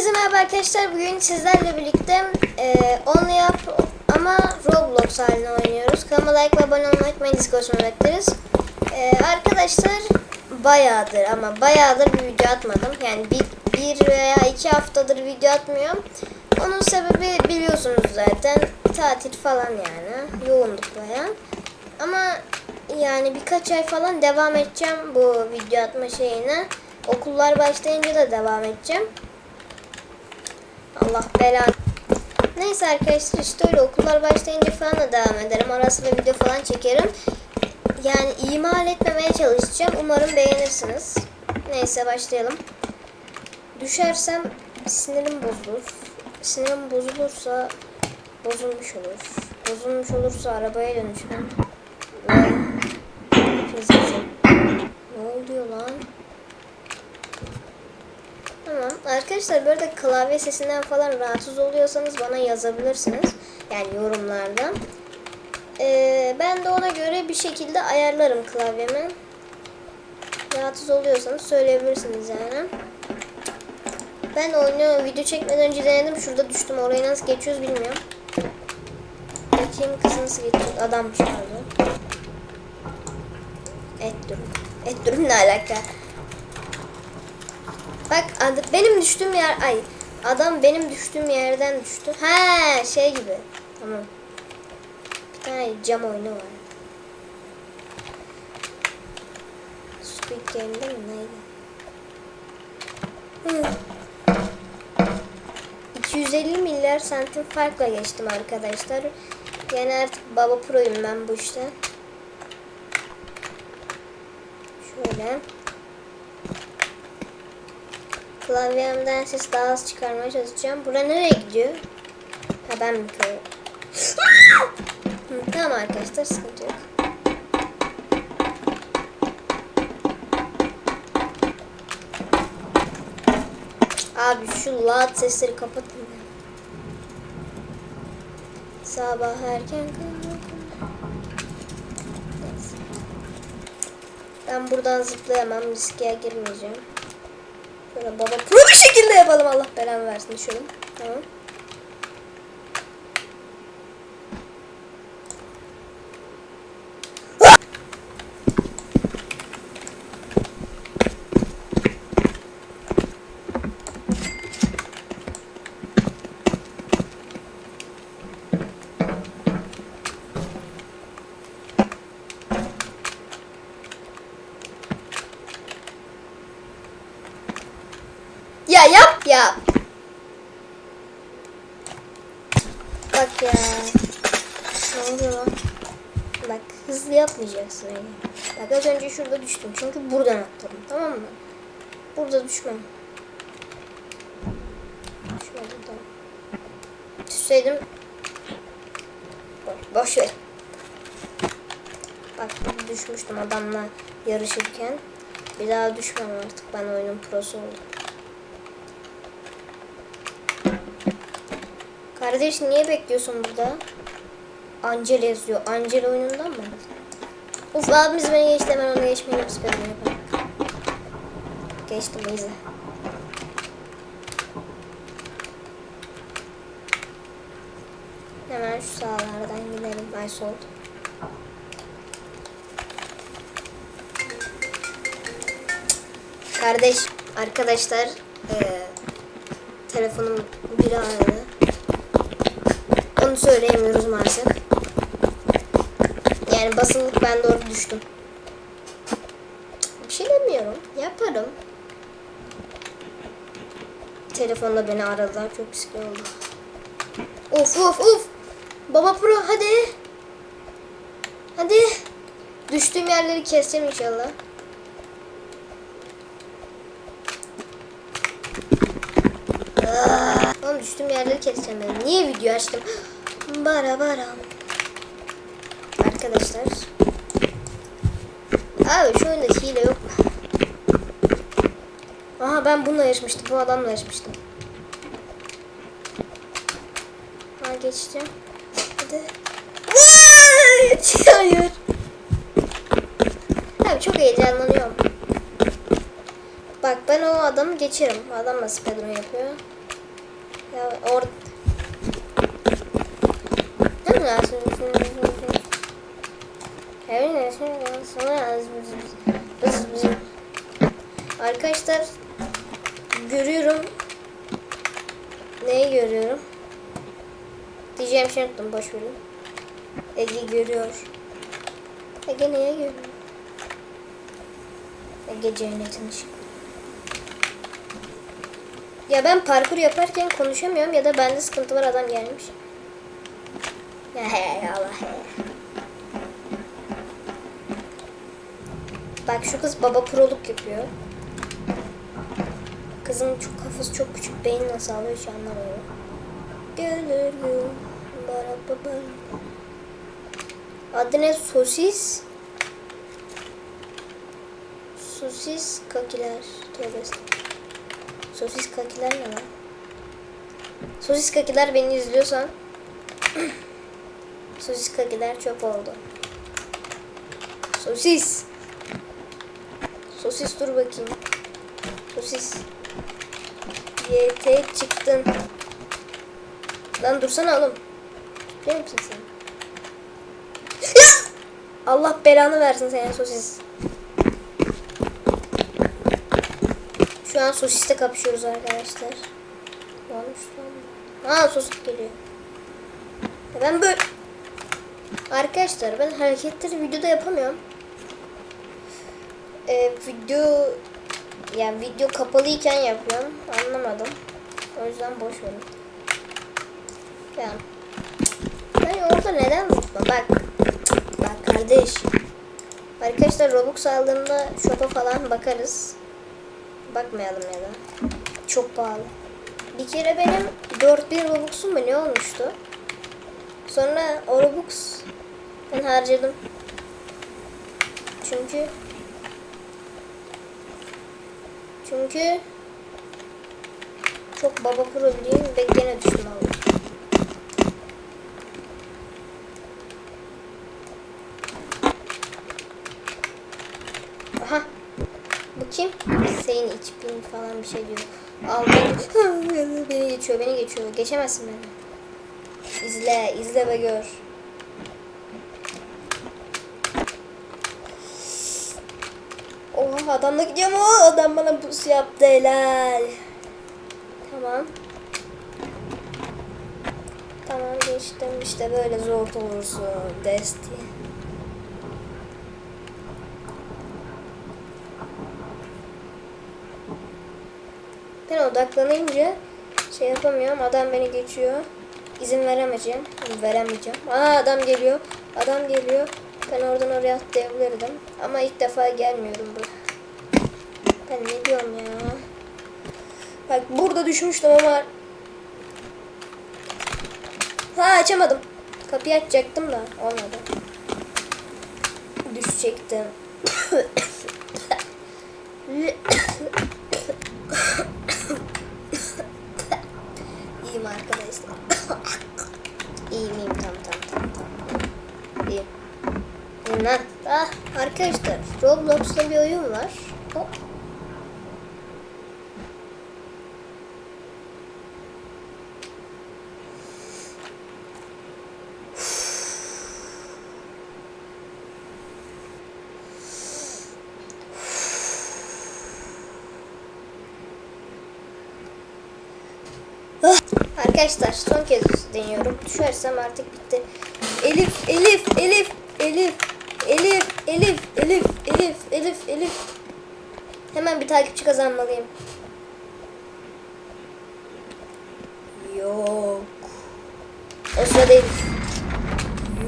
Hepinize merhaba arkadaşlar. Bugün sizlerle birlikte e, onu yap ama Roblox haline oynuyoruz. Kanalıma like ve abone olmayı unutmayın. Discord'umu bekleriz. E, arkadaşlar bayağıdır ama bayağıdır bir video atmadım. Yani bir, bir veya iki haftadır video atmıyorum. Onun sebebi biliyorsunuz zaten. Tatil falan yani. Yoğunduk bayağı. Ama yani birkaç ay falan devam edeceğim bu video atma şeyine. Okullar başlayınca da devam edeceğim. Allah belanı. Neyse arkadaşlar işte öyle okullar başlayınca falan da devam ederim. Arasında video falan çekerim. Yani imal etmemeye çalışacağım. Umarım beğenirsiniz. Neyse başlayalım. Düşersem sinirim bozulur. Sinirim bozulursa bozulmuş olur. Bozulmuş olursa arabaya dönüşürüm. Ne oluyor lan? Tamam. Arkadaşlar böyle klavye sesinden falan rahatsız oluyorsanız bana yazabilirsiniz. Yani yorumlarda. Ee, ben de ona göre bir şekilde ayarlarım klavyemi. Rahatsız oluyorsanız söyleyebilirsiniz yani. Ben oyunu video çekmeden önce denedim. Şurada düştüm. Orayı nasıl geçiyoruz bilmiyorum. Bakayım kız nasıl geçiyor. Adammış pardon. Et durum. Et durum ne alaka? Bak benim düştüğüm yer ay adam benim düştüğüm yerden düştü. He şey gibi. Tamam. Bir tane cam oyunu var. Squid Game'de mi neydi? Hı. 250 milyar santim farkla geçtim arkadaşlar. Yani artık baba proyum ben bu işte. Şöyle. Klavyemden ses daha az çıkarmaya çalışacağım. Bura nereye gidiyor? Ha ben mi koyuyorum? Tamam arkadaşlar sıkıntı yok. Abi şu loud sesleri kapatın. Sabah erken kalk. Neyse. Ben buradan zıplayamam. Riske girmeyeceğim. Baba pro bir şekilde yapalım. Allah belamı versin. Şöyle. Tamam. Ya yap ya. Bak ya. Ne oluyor lan? Bak hızlı yapmayacaksın öyle. Bak az önce şurada düştüm. Çünkü buradan atladım. Tamam mı? Burada düşmem. Düşmedim tamam. Düşseydim. Boş, boş ver. Bak düşmüştüm adamla yarışırken. Bir daha düşmem artık. Ben oyunun prosu oldum. Kardeş niye bekliyorsun burada? Angel yazıyor. Angel oyunundan mı? Abimiz beni geçti hemen onu geçmeyi yok süper yapalım. Geçtim iyice. Hemen şu sağlardan gidelim. Ay soldu. Kardeş, arkadaşlar eee telefonum biri aradı. Onu söyleyemiyoruz maalesef. Yani basılık ben doğru düştüm. Bir şey demiyorum. Yaparım. Telefonla beni aradılar. Çok riskli oldu. Of of of. Baba Pro hadi. Hadi. Düştüğüm yerleri keseceğim inşallah. Aa, Oğlum düştüğüm yerleri keseceğim ben. Niye video açtım? Bara bara. Arkadaşlar. Abi şu oyunda hile yok. Aha ben bununla yarışmıştım. Bu adamla yarışmıştım. Ha geçeceğim. Hadi. Hayır. Abi çok heyecanlanıyorum. Bak ben o adamı geçerim. Adam da speedrun yapıyor. Ya or... Değil mi? Arkadaşlar görüyorum. Neyi görüyorum? Diyeceğim şey unuttum boş verin. Ege görüyor. Ege neye görüyor? Ege cennetin ışığı. Ya ben parkur yaparken konuşamıyorum ya da bende sıkıntı var adam gelmiş. Ya he Allah he. Bak şu kız baba proluk yapıyor. Kızın çok kafası çok küçük. Beyin nasıl alıyor hiç anlamıyorum. Gelir gün. Bara baba. Adı ne? Sosis. Sosis kakiler. Tövbe. Sosis kakiler ne lan? Sosis kakiler beni izliyorsan Sosis kakiler çöp oldu. Sosis. Sosis dur bakayım. Sosis. YT çıktın. Lan dursana oğlum. Tutuyor musun sen? Allah belanı versin senin sosis. Şu an sosiste kapışıyoruz arkadaşlar. Ne lan? Aa sosis geliyor. Ben böyle... Arkadaşlar ben hareketleri videoda yapamıyorum. Ee, video yani video kapalıyken yapıyorum. Anlamadım. O yüzden boş verin. Yani ben orada neden zıpla? Bak. Bak kardeş. Arkadaşlar Robux aldığımda shop'a falan bakarız. Bakmayalım ya da. Çok pahalı. Bir kere benim 4000 Robux'um mu ne olmuştu? Sonra o Robux ben harcadım. Çünkü çünkü çok baba problemi ve gene düştüm abi. Aha. Bu kim? Senin içpin falan bir şey diyor. Al beni. beni geçiyor, beni geçiyor. Geçemezsin beni. İzle, izle ve gör. Oha adamla gidiyorum. O adam bana buz yaptı helal. Tamam. Tamam geçtim işte böyle zor olursun. Desti. Ben odaklanınca şey yapamıyorum. Adam beni geçiyor. İzin veremeyeceğim. Veremeyeceğim. Aa adam geliyor. Adam geliyor. Ben oradan oraya atlayabilirdim. Ama ilk defa gelmiyorum bu. Ben ne diyorum ya? Bak burada düşmüştüm ama Ha açamadım. Kapıyı açacaktım da olmadı. Düşecektim. İyiyim arkadaşlar. iyiyim iyiyim tamam tamam tamam tamam. İyiyim. İyiyim lan. Ah arkadaşlar Roblox'ta bir oyun var. Hop. Arkadaşlar son kez deniyorum. Düşersem artık bitti. Elif, Elif, Elif, Elif, Elif, Elif, Elif, Elif, Elif, Elif. Hemen bir takipçi kazanmalıyım. Yok. O sırada Elif.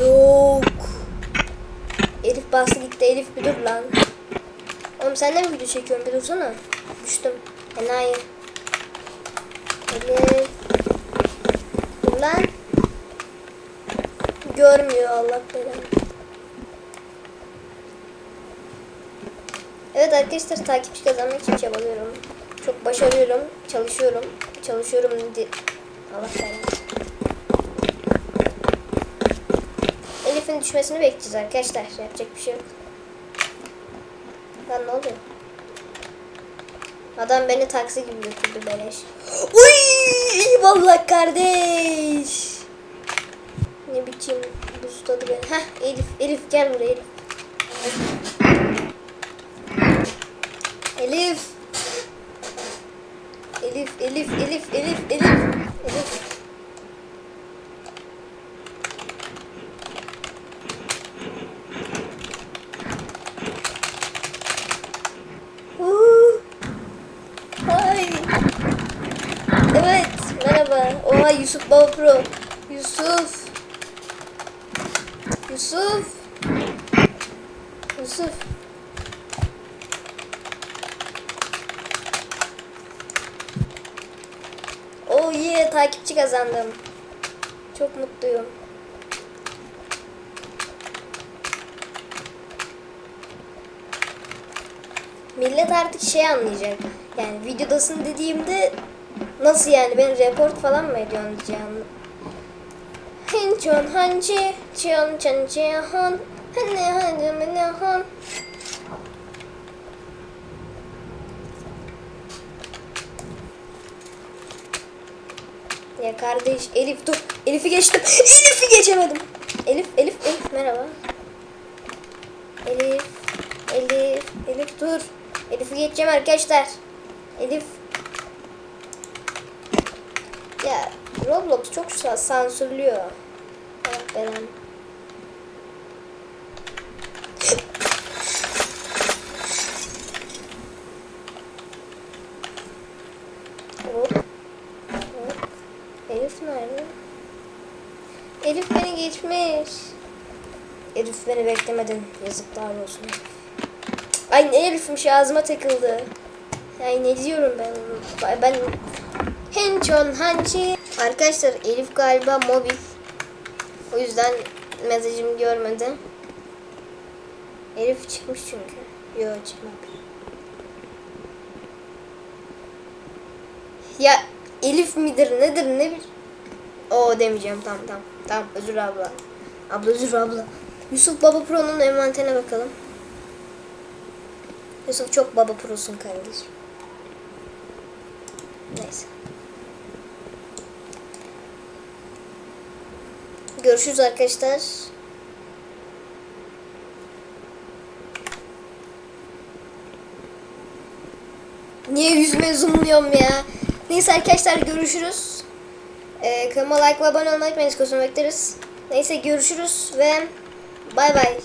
Yok. Elif bastı gitti. Elif bir dur lan. Oğlum sen mi video çekiyorsun? Bir dursana. Düştüm. Enayi. Elif. Dur lan. Görmüyor Allah belanı. Evet arkadaşlar takipçi kazanmak için çabalıyorum. Çok başarıyorum. Çalışıyorum. Çalışıyorum. Allah belanı. Elif'in düşmesini bekleyeceğiz arkadaşlar. Yapacak bir şey yok. Lan ne oluyor? Adam beni taksi gibi götürdü beleş. Uy! Allah kardeş. Ne biçim buzladı beni. Heh Elif, Elif gel buraya. Elif. Elif, Elif, Elif, Elif, Elif. Elif. Huu. Ay. Evet, Oha Yusuf Baba Pro. Yusuf. Yusuf. Yusuf. Oh yeah, takipçi kazandım. Çok mutluyum. Millet artık şey anlayacak. Yani videodasın dediğimde nasıl yani ben report falan mı ediyorsun diyeceğim. Hinchon hanji chion chan jehon hane hane menehon Ya kardeş Elif dur. Elif'i geçtim. Elif'i geçemedim. Elif Elif Elif merhaba. Elif Elif Elif dur. Elif'i geçeceğim arkadaşlar. Elif ya Roblox çok sa- sansürlüyor. Evet benim. Elif nerede? Elif beni geçmiş. Elif beni beklemedin. Yazıklar olsun. Ay ne Elif'miş ağzıma takıldı. Ay ne diyorum ben. Ben Henchon Hanchi. Arkadaşlar Elif galiba mobil. O yüzden mesajımı görmedi. Elif çıkmış çünkü. Yok çıkmamış. Ya Elif midir nedir ne bir... O demeyeceğim tamam tamam. Tamam özür abla. Abla özür abla. Yusuf Baba Pro'nun envanterine bakalım. Yusuf çok Baba Pro'sun kardeşim. Neyse. Görüşürüz arkadaşlar. Niye yüzüme zoomluyorum ya? Neyse arkadaşlar görüşürüz. Ee, kanalıma like ve abone olmayı unutmayın. Bekleriz. Neyse görüşürüz ve bay bay.